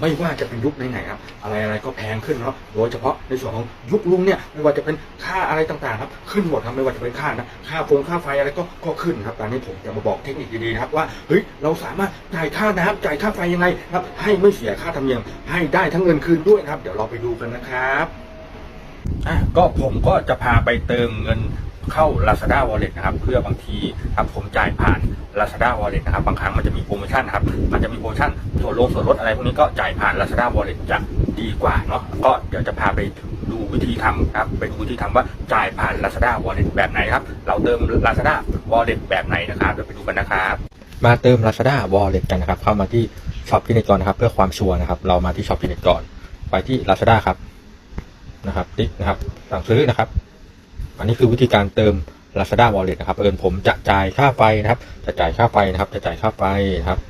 ไม่ว่าจะเป็นยุคไหนๆครับ อะไรอะไรก็แพงขึ้นเนาะโดยเฉพาะในส่วนของยุคลุงเนี่ยไม่ว่าจะเป็นค่าอะไรต่างๆครับขึ้นหมดครับไม่ว่าจะเป็นค่านะค่าฟงค่าไฟอะไรก็ก็ขึ้นครับตอนนี้ผมจะมาบอกเทคนิคดีๆนะครับว่าเฮ้ยเราสามารถจ่ายค่าน้ำจ่ายค่าไฟยังไงครับให้ไม่เสียค่าธรรมเนียมให้ได้ทั้งเงินคืนด้วยครับ เดี๋ยวเราไปดูกันนะครับอะก็ผมก็จะพาไปเติมเงิน เข้า Lazada Wallet นะครับเพื่อบางทีครับผมจ่ายผ่าน Lazada Wallet นะครับบางครั้งมันจะมีโปรโมชั่นครับมันจะมีโปรโมชั่นส่วนลงส่วนลดอะไรพวกนี้ก็จ่ายผ่าน Lazada Wallet จะดีกว่าเนาะก็เดี๋ยวจะพาไปดูวิธีทำครับไปดูวิธีทำว่าจ่ายผ่าน Lazada Wallet แบบไหนครับ เราเติม Lazada Wallet แบบไหนนะครับเดี๋ยวไปดูกันนะครับมาเติม Lazada Wallet กันนะครับ เข้ามาที่ช็อปพินิจก่อนนะครับ เพื่อความชัวร์นะครับ เรามาที่ช็อปพินิจก่อน ไปที่ Lazada ครับนะครับติ๊กนะครับสั่งซื้อนะครับ อันนี้คือวิธีการเติม Lazada Wallet นะครับเอิญผมจะจ่ายค่าไฟนะครับ จะจ่ายค่าไฟนะครับ จะจ่ายค่าไฟนะครับ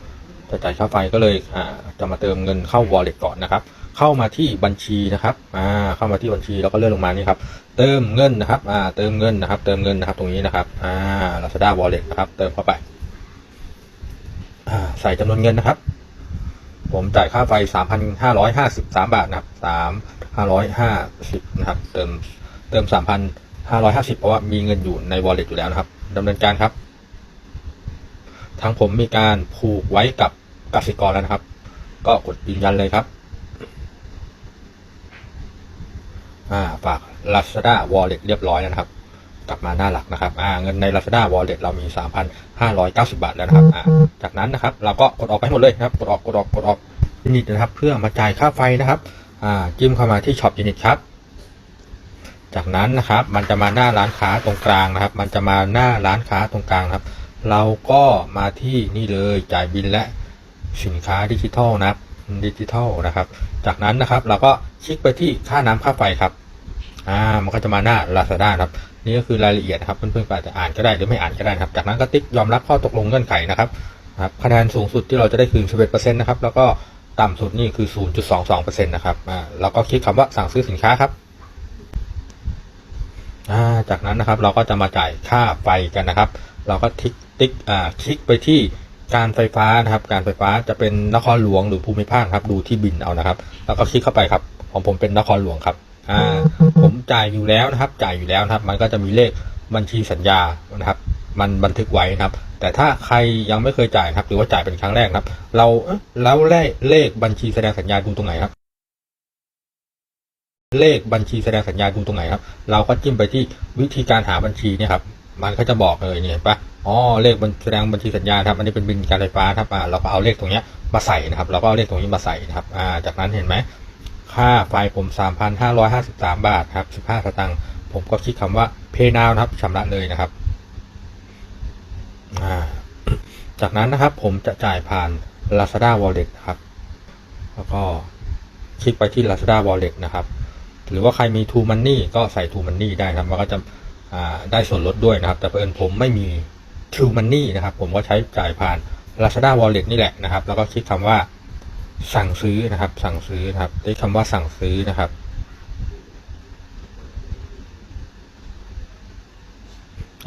จะจ่ายค่าไฟก็เลยอ่าจะมาเติมเงินเข้า Wallet ก่อนนะครับ เข้ามาที่บัญชีนะครับอ่าเข้ามาที่บัญชีแล้วก็เลื่อนลงมานี่ครับ เติมเงินนะครับอ่าเติมเงินนะครับ เติมเงินนะครับ ตรงนี้นะครับอ่า Lazada Wallet นะครับ เติมเข้าไปอ่าใส่จำนวนเงินนะครับ ผมจ่ายค่าไฟ 3,553 บาทนะครับ 3,550 นะครับ เติมเติม 550 เพราะว่ามีเงินอยู่ใน wallet อยู่แล้วนะครับดำเนินการครับ ทางผมมีการผูกไว้กับกสิกรแล้วนะครับ ก็กดยืนยันเลยครับฝาก Lazada Wallet เรียบร้อยแล้วนะครับ กลับมาหน้าหลักนะครับเงินใน Lazada Wallet เรามี 3,590 บาทแล้วนะครับจากนั้นนะครับ เราก็กดออกไปหมดเลยนะครับ กดออกกดออกกดออกยูนิตนะครับ เพื่อมาจ่ายค่าไฟนะครับจิ้มเข้ามาที่ช็อปยูนิตครับ จากนั้นนะครับ มันจะมาหน้าร้านค้าตรงกลางนะครับ มันจะมาหน้าร้านค้าตรงกลางครับ เราก็มาที่นี่เลยจ่ายบินและสินค้าดิจิทัลนะครับดิจิทัลนะครับ จากนั้นนะครับเราก็คลิกไปที่ค่าน้ำค่าไฟครับอ่ามันก็จะมาหน้า Lazada นะครับนี่ก็คือรายละเอียดนะครับเพื่อนๆอาจจะอ่านก็ได้หรือไม่อ่านก็ได้นะครับ จากนั้นก็ติ๊กยอมรับข้อตกลงเงื่อนไขนะครับครับคะแนนสูงสุดที่เราจะได้คืน11%นะครับแล้วก็ต่ำสุดนี่คือ 0.22%นะครับอ่าแล้วก็คลิกคำว่าสั่งซื้อสินค้าครับ จากนั้นนะครับเราก็จะมาจ่ายค่าไฟกันนะครับ เราก็ทิกติ๊กอ่าคลิกไปที่การไฟฟ้านะครับ การไฟฟ้าจะเป็นนครหลวงหรือภูมิภาคครับ ดูที่บินเอานะครับ แล้วก็คลิกเข้าไปครับ ของผมเป็นนครหลวงครับอ่าผมจ่ายอยู่แล้วนะครับ จ่ายอยู่แล้วนะครับ มันก็จะมีเลขบัญชีสัญญานะครับ มันบันทึกไว้นะครับ แต่ถ้าใครยังไม่เคยจ่ายครับ หรือว่าจ่ายเป็นครั้งแรกครับ เราแล้วเลขเลขบัญชีแสดงสัญญาดูตรงไหนครับ เลขบัญชีแสดงสัญญาดูตรงไหนครับ เราก็จิ้มไปที่วิธีการหาบัญชีเนี่ยครับ มันก็จะบอกเลยเนี่ยปะอ๋อ เลขบัญแสดงบัญชีสัญญาครับ อันนี้เป็นบินการไฟฟ้าครับ อ่า เราก็เอาเลขตรงเนี้ยมาใส่นะครับ เราก็เอาเลขตรงนี้มาใส่นะครับ อ่า จากนั้นเห็นไหม ค่าไฟผม 3,553 บาทครับ 15 สตางค์ ผมก็คลิกคำว่า pay now นะครับชำระเลยนะครับ อ่า จากนั้นนะครับ ผมจะจ่ายผ่าน Lazada Wallet นะครับ แล้วก็คลิกไปที่ Lazada Wallet นะครับ หรือว่าใครมี True Money ก็ใส่ True Money ได้ครับมันก็จะได้ส่วนลดด้วยนะครับ แต่เพิ่อนผมไม่มี True Money นะครับ ผมก็ใช้จ่ายผ่าน Lazada Wallet นี่แหละนะครับ แล้วก็คลิกคำว่าสั่งซื้อนะครับ สั่งซื้อนะครับได้คำว่าสั่งซื้อนะครับ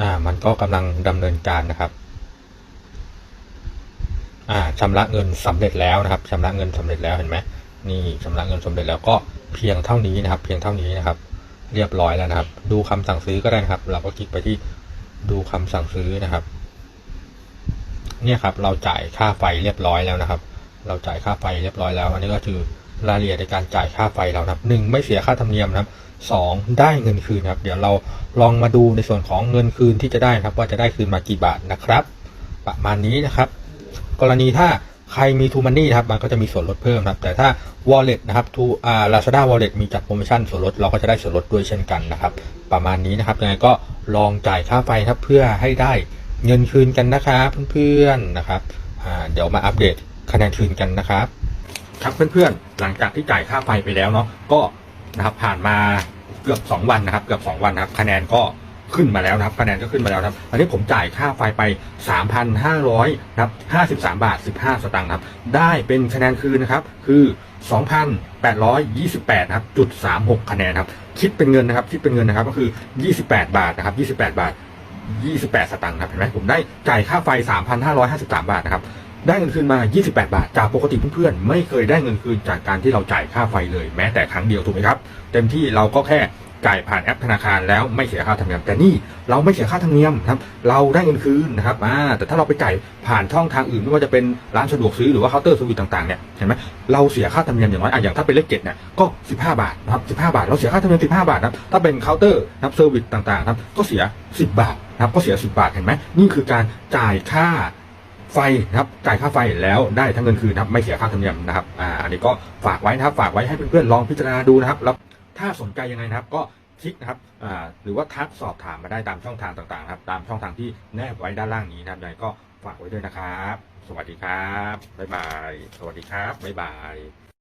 อ่ามันก็กำลังดำเนินการนะครับอ่าชำระเงินสำเร็จแล้วนะครับชำระเงินสำเร็จแล้วเห็นไหมนี่ชำระเงินสำเร็จแล้วก็ เพียงเท่านี้นะครับ เพียงเท่านี้นะครับ เรียบร้อยแล้วนะครับ ดูคำสั่งซื้อก็ได้นะครับ เราก็คลิกไปที่ดูคำสั่งซื้อนะครับ เนี่ยครับ เราจ่ายค่าไฟเรียบร้อยแล้วนะครับ เราจ่ายค่าไฟเรียบร้อยแล้ว อันนี้ก็คือรายละเอียดในการจ่ายค่าไฟเรานะครับหนึ่งไม่เสียค่าธรรมเนียมนะครับสองได้เงินคืนครับ เดี๋ยวเราลองมาดูในส่วนของเงินคืนที่จะได้นะครับ ว่าจะได้คืนมากี่บาทนะครับ ประมาณนี้นะครับ กรณีถ้า ใครมีทูมันนี่ครับมันก็จะมีส่วนลดเพิ่มครับ แต่ถ้า wallet นะครับทูอ่า Lazada wallet มีจัดโปรโมชั่นส่วนลดเราก็จะได้ส่วนลดด้วยเช่นกันนะครับ ประมาณนี้นะครับยังไงก็ลองจ่ายค่าไฟครับเพื่อให้ได้เงินคืนกันนะครับเพื่อนๆนะครับอ่าเดี๋ยวมาอัปเดตคะแนนคืนกันนะครับครับเพื่อนๆ หลังจากที่จ่ายค่าไฟไปแล้วเนาะก็นะครับผ่านมาเกือบ 2 วันนะครับ เกือบ 2 วันนะครับ คะแนนก็ ขึ้นมาแล้วนะครับคะแนนก็ขึ้นมาแล้วนะครับอันนี้ผมจ่ายค่าไฟไป 3,500นะครับ53 บาท 15 สตางค์ครับ ได้เป็นคะแนนคืนนะครับ คือ 2,828นะครับจุด36 คะแนนครับ คิดเป็นเงินนะครับ คิดเป็นเงินนะครับ ก็คือ 28 บาทนะครับ 28 บาท 28 สตางค์ครับ เห็นไหมผมได้จ่ายค่าไฟ 3,553 บาทนะครับ ได้เงินคืนมา 28 บาท จากปกติเพื่อนๆ ไม่เคยได้เงินคืนจากการที่เราจ่ายค่าไฟเลย แม้แต่ครั้งเดียวถูกไหมครับ เต็มที่เราก็แค่จ่ายผ่านแอปธนาคารแล้วไม่เสียค่าธรรมเนียม แต่นี่เราไม่เสียค่าธรรมเนียมนะครับ เราได้เงินคืนนะครับอ่าแต่ถ้าเราไปจ่ายผ่านช่องทางอื่นไม่ว่าจะเป็นร้านสะดวกซื้อหรือว่าเคาน์เตอร์สวิตต่างๆเนี่ยเห็นไหมเราเสียค่าธรรมเนียมอย่างน้อยอะอย่างถ้าเป็นเลขเจ็ดเนี่ยก็15 บาทนะครับ15 บาท เราเสียค่าธรรมเนียม15 บาทนะครับถ้าเป็นเคาน์เตอร์นะครับเซอร์วิสต่างๆนะครับก็เสีย 10 บาทนะครับก็เสีย 10 บาทเห็นไหมนี่คือการจ่ายค่า ไฟนะครับจ่ายค่าไฟแล้วได้ทั้งเงินคืนนะครับไม่เสียค่าธรรมเนียมนะครับอ่าอันนี้ก็ฝากไว้นะครับฝากไว้ให้เพื่อนๆลองพิจารณาดูนะครับ แล้วถ้าสนใจยังไงนะครับ ก็คลิกนะครับอ่าหรือว่าทักสอบถามมาได้ตามช่องทางต่างๆครับตามช่องทางที่แนบไว้ด้านล่างนี้นะครับยังไงก็ฝากไว้ด้วยนะครับ สวัสดีครับบ๊ายบาย สวัสดีครับบ๊ายบาย